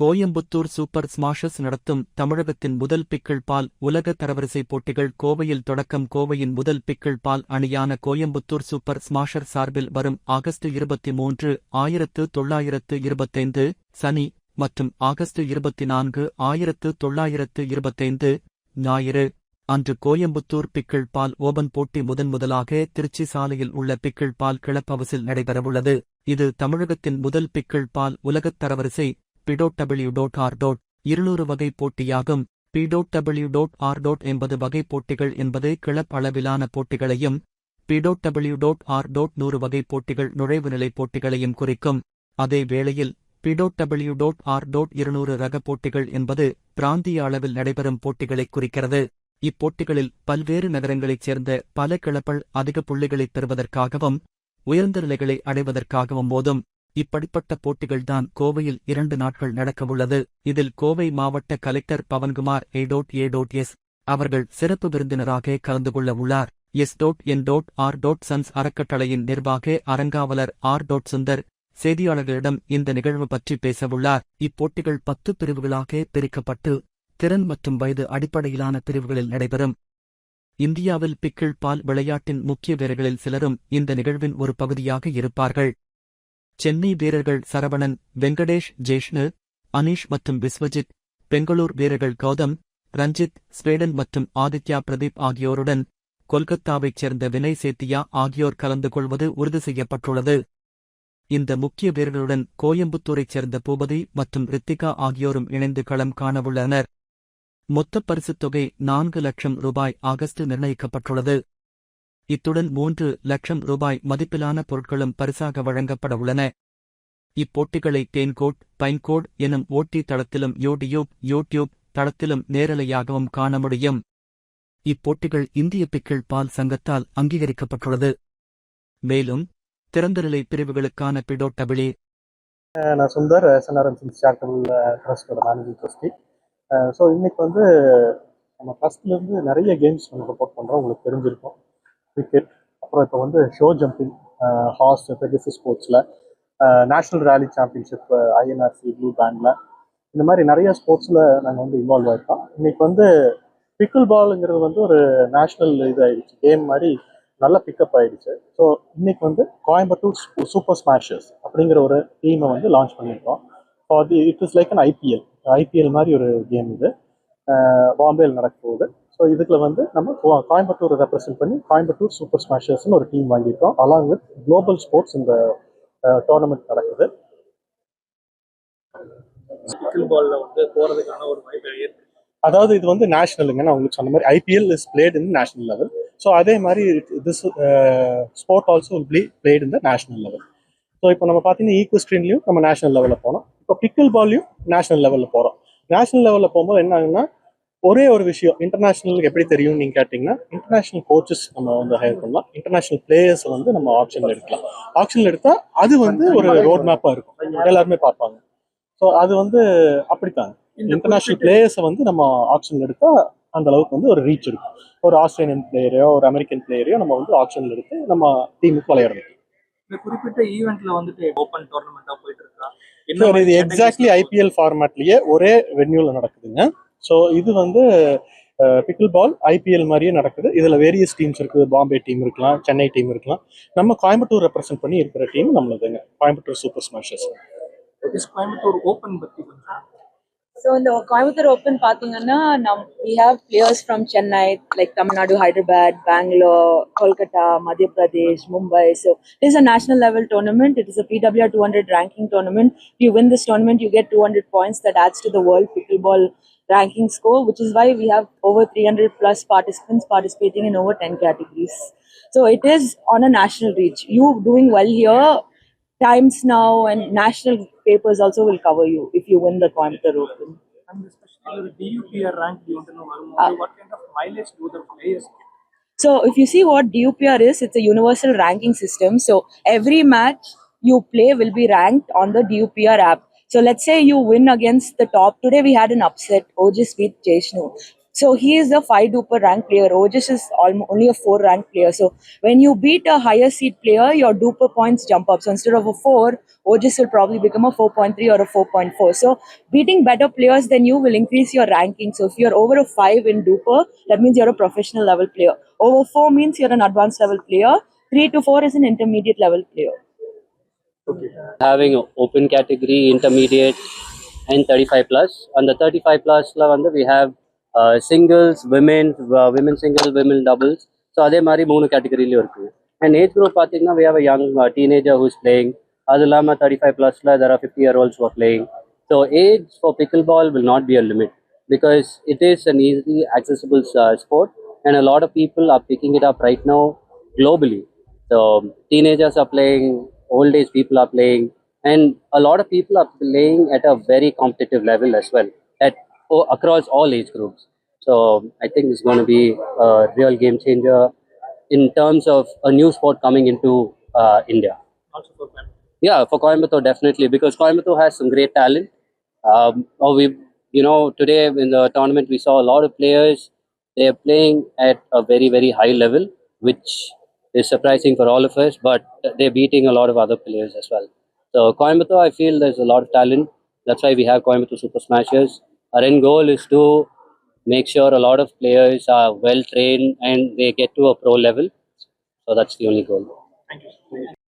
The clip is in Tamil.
கோயம்புத்தூர் சூப்பர் ஸ்மாஷர்ஸ் நடத்தும் தமிழகத்தின் முதல் பிக்கிள் பால் உலக தரவரிசை போட்டிகள் கோவையில் தொடக்கம். கோவையின் முதல் பிக்கிள் பால் அணியான கோயம்புத்தூர் சூப்பர் ஸ்மாஷர் சார்பில் வரும் ஆகஸ்ட் இருபத்தி மூன்று ஆயிரத்து தொள்ளாயிரத்து இருபத்தைந்து சனி மற்றும் ஆகஸ்ட் இருபத்தி நான்கு ஆயிரத்து தொள்ளாயிரத்து இருபத்தைந்து ஞாயிறு. அன்று கோயம்புத்தூர் பிக்கிள் பால் ஓபன் போட்டி முதன் முதலாக திருச்சி சாலையில் உள்ள பிக்கிள் பால் கிளப்பவசில் நடைபெறவுள்ளது. இது தமிழகத்தின் முதல் பிக்கிள் பால் உலகத் தரவரிசை P dot W dot R dot இருநூறு வகை போட்டியாகும். P dot W R dot என்பது வகை போட்டிகள் என்பது கிளப் அளவிலான போட்டிகளையும் P dot W R dot நூறு வகை போட்டிகள் நுழைவு நிலை போட்டிகளையும் குறிக்கும். அதே வேளையில் பிடோட் டபிள்யூ ஆர் டோட் இருநூறு ரக போட்டிகள் என்பது பிராந்திய அளவில் நடைபெறும் போட்டிகளைக் குறிக்கிறது. இப்போட்டிகளில் பல்வேறு நகரங்களைச் சேர்ந்த பல கிளப்பல் அதிக புள்ளிகளைப் பெறுவதற்காகவும் உயர்ந்த நிலைகளை அடைவதற்காகவும் போதும் இப்படிப்பட்ட போட்டிகள்தான் கோவையில் இரண்டு நாட்கள் நடக்கவுள்ளது. இதில் கோவை மாவட்ட collector Pavankumar A dot A dot S அவர்கள் சிறப்பு விருந்தினராக கலந்து கொள்ள உள்ளார். S dot N dot R dot sons அறக்கட்டளையின் நிர்வாக அரங்காவலர் ஆர் டோட் சுந்தர் செய்தியாளர்களிடம் இந்த நிகழ்வு பற்றி பேசவுள்ளார். இப்போட்டிகள் பத்து பிரிவுகளாக பிரிக்கப்பட்டு திறன் மற்றும் வயது அடிப்படையிலான பிரிவுகளில் நடைபெறும். இந்தியாவில் பிக்கிள் பால் விளையாட்டின் முக்கிய வீரர்களில் சிலரும் இந்த நிகழ்வின் ஒரு பகுதியாக இருப்பார்கள். சென்னை வீரர்கள் சரவணன் வெங்கடேஷ் ஜெய்ஷ்ணு அனீஷ் மற்றும் விஸ்வஜித் பெங்களூர் வீரர்கள் கௌதம் ரஞ்சித் ஸ்வேடன் மற்றும் ஆதித்யா பிரதீப் ஆகியோருடன் கொல்கத்தாவைச் சேர்ந்த வினய் சேத்தியா ஆகியோர் கலந்து கொள்வது உறுதி செய்யப்பட்டுள்ளது. இந்த முக்கிய வீரர்களுடன் கோயம்புத்தூரைச் சேர்ந்த பூபதி மற்றும் ரித்திகா ஆகியோரும் இணைந்து களம் காணவுள்ளனர். மொத்த பரிசுத் தொகை நான்கு லட்சம் ரூபாய் ஆகஸ்ட் நிர்ணயிக்கப்பட்டுள்ளது. இத்துடன் மூன்று லட்சம் ரூபாய் மதிப்பிலான பொருட்களும் பரிசாக வழங்கப்பட உள்ளன. இப்போட்டிகளை தேன்கோட் பைன்கோட் எனும் ஓட்டி தளத்திலும் யூடியூப் யூடியூப் தளத்திலும் நேரலையாகவும் காண முடியும். இப்போட்டிகள் இந்திய பிக்கிள் பால் சங்கத்தால் அங்கீகரிக்கப்பட்டுள்ளது. மேலும் திறந்தநிலை பிரிவுகளுக்கான பிடோட்டபிளி நான் சுந்தர் எஸ்என்ஆர்எம் சின்ஸ் சேரிட்டபிள் ட்ரஸ்டோட மேனேஜிங் ட்ரஸ்டி ஸோ இன்னைக்கு வந்து நம்ம ட்ரஸ்ட்லேருந்து நிறைய கேம்ஸ் நம்ம சப்போர்ட் பண்ணுறோம் உங்களுக்கு தெரிஞ்சிருக்கும். கிரிக்கெட் அப்புறம் இப்போ வந்து ஷோ ஜம்பிங் ஹார்ஸ் பெகசஸ் ஸ்போர்ட்ஸில் national rally championship INRC blue பேண்டில் இந்த மாதிரி நிறைய ஸ்போர்ட்ஸில் நாங்கள் வந்து இன்வால்வ் ஆகிருக்கோம் இன்னைக்கு வந்து பிக்கிள் பாலுங்கிறது வந்து ஒரு நேஷ்னல் இதாகிடுச்சு கேம் மாதிரி நல்லா பிக்கப் ஆயிடுச்சு. ஸோ இன்னைக்கு வந்து கோயம்புத்தூர் சூப்பர் ஸ்மாஷர்ஸ் அப்படிங்கிற ஒரு டீமை வந்து லான்ச் பண்ணியிருக்கோம். ஸோ அது it is like an IPL IPL மாதிரி ஒரு கேம் இது. பாம்பேயில் நடக்க போகுது. ஸோ இதுக்குள்ள வந்து நம்ம கோயம்புத்தூர் ரெப்ரசென்ட் பண்ணி கோயம்புத்தூர் சூப்பர் ஸ்மாஷர்ஸ்னு ஒரு டீம் வாங்கியிருக்கோம். அலாங் வித் குளோபல் ஸ்போர்ட்ஸ் இந்த டோர்னமெண்ட் நடக்குது. பால்ல வந்து போறதுக்கான ஒரு வாய்ப்பு அதாவது இது வந்து நேஷனலுங்க நான் உங்களுக்கு சொன்ன மாதிரி IPL is played in national level so அதே மாதிரி this sport also will play played in the national level so இப்போ நம்ம பார்த்தீங்கன்னா ஈக்குவஸ்ட்ரீன்லையும் நம்ம நேஷனல் லெவலில் போனோம். இப்போ பிக்கிள் பால்லையும் நேஷனல் லெவலில் போகிறோம் நேஷனல் லெவலில் போகும்போது என்ன ஆகுன்னா ஒரே ஒரு விஷயம் இன்டர்நேஷனலுக்கு எப்படி தெரியும் நீங்கள் கேட்டிங்கன்னா இன்டர்நேஷனல் கோச்சஸ் நம்ம வந்து ஹையர் பண்ணலாம். இன்டர்நேஷனல் பிளேயர்ஸ் வந்து நம்ம ஆப்ஷனில் எடுக்கலாம். ஆப்ஷனில் எடுத்தால் அது வந்து ஒரு ரோட் மேப்பாக இருக்கும். எல்லாருமே பார்ப்பாங்க. ஸோ அது வந்து அப்படித்தான். இன்டர்நேஷனல் பிளேயர்ஸை வந்து நம்ம ஆப்ஷன் எடுத்தா அந்த அளவுக்கு வந்து ஒரு ரீச் இருக்கும். ஒரு ஆஸ்திரேலியன் பிளேயரையோ ஒரு அமெரிக்கன் பிளேயரையோ நம்ம வந்து ஆப்ஷன்ல எடுத்து நம்ம டீமுக்கு விளையாடணும். இந்த குறிப்பிட்ட ஈவெண்ட்ல வந்துட்டு ஓப்பன் டோர்னமெண்டா போயிட்டு இருக்கா? இது எக்ஸாக்ட்லி ஐபிஎல் ஃபார்மேட்லயே ஒரே வென்யூல நடக்குதுங்க. ஸோ இது வந்து பிக்கிள் பால் ஐபிஎல் மாதிரியே நடக்குது இதுல வேரியஸ் டீம்ஸ் இருக்குது பாம்பே டீம் இருக்கலாம் சென்னை டீம் இருக்கலாம் நம்ம கோயம்புத்தூர் ரெப்ரசென்ட் பண்ணி இருக்கிற team நம்மளதுங்க Coimbatore super smashers Coimbatore open So in the Coimbatore Open, பாத்தீங்கன்னா நம் we have players from Chennai, like Tamil Nadu, Hyderabad, Bangalore, Kolkata, Madhya Pradesh, Mumbai. So it is a national level tournament. It is a PWR 200 ranking tournament. If you win this tournament, you get 200 points that adds to the world pickleball ranking score, which is why we have over 300 plus participants participating in over 10 categories. So it is on a national reach. You doing well here, Times Now and national papers also will cover you if you win the Coimbatore Open. And especially the DUPR rank, you want to know uh, what kind of mileage do the players get? So if you see what DUPR is, it's a universal ranking system. So every match you play will be ranked on the DUPR app. So let's say you win against the top. Today we had an upset, Ojis beat Jeshnu. So he is a five duper rank player. Ojas is only a four rank player. So when you beat a higher seed player, your duper points jump up. So instead of a four, Ojas will probably become a 4.3 or a 4.4. So beating better players than you will increase your ranking. So if you're over a five in duper, that means you're a professional level player. Over four means you're an advanced level player. Three to four is an intermediate level player. having a open category, intermediate, and 35 plus. On the 35 plus ல வந்து we have uh, singles, women, uh, women single, women doubles. So அதே மாதிரி மூணு கேட்டகரிலையும் இருக்குது அண்ட் ஏஜ் குரூப் பார்த்தீங்கன்னா we have a young uh, teenager who's playing அது இல்லாமல் தேர்ட்டி ஃபைவ் ப்ளஸில் there are fifty year olds for playing so age for pickleball will not be a limit because it is an easily accessible uh, sport and a lot of people are picking it up right now globally. So teenagers are playing, old age people are playing, and a lot of people are playing at a very competitive level as well, at oh, across all age groups. So I think it's going to be a real game changer in terms of a new sport coming into uh, India. also for. Yeah, for Coimbatore definitely because Coimbatore has some great talent. Um, or we, you know, today in the tournament we saw a lot of players. They are playing at a very very high level, which is surprising for all of us. But they're beating a lot of other players as well. So Coimbatore, I feel there's a lot of talent. That's why we have Coimbatore Super Smashers. Our end goal is to make sure a lot of players are well trained and they get to a pro level. So that's the only goal. Thank you.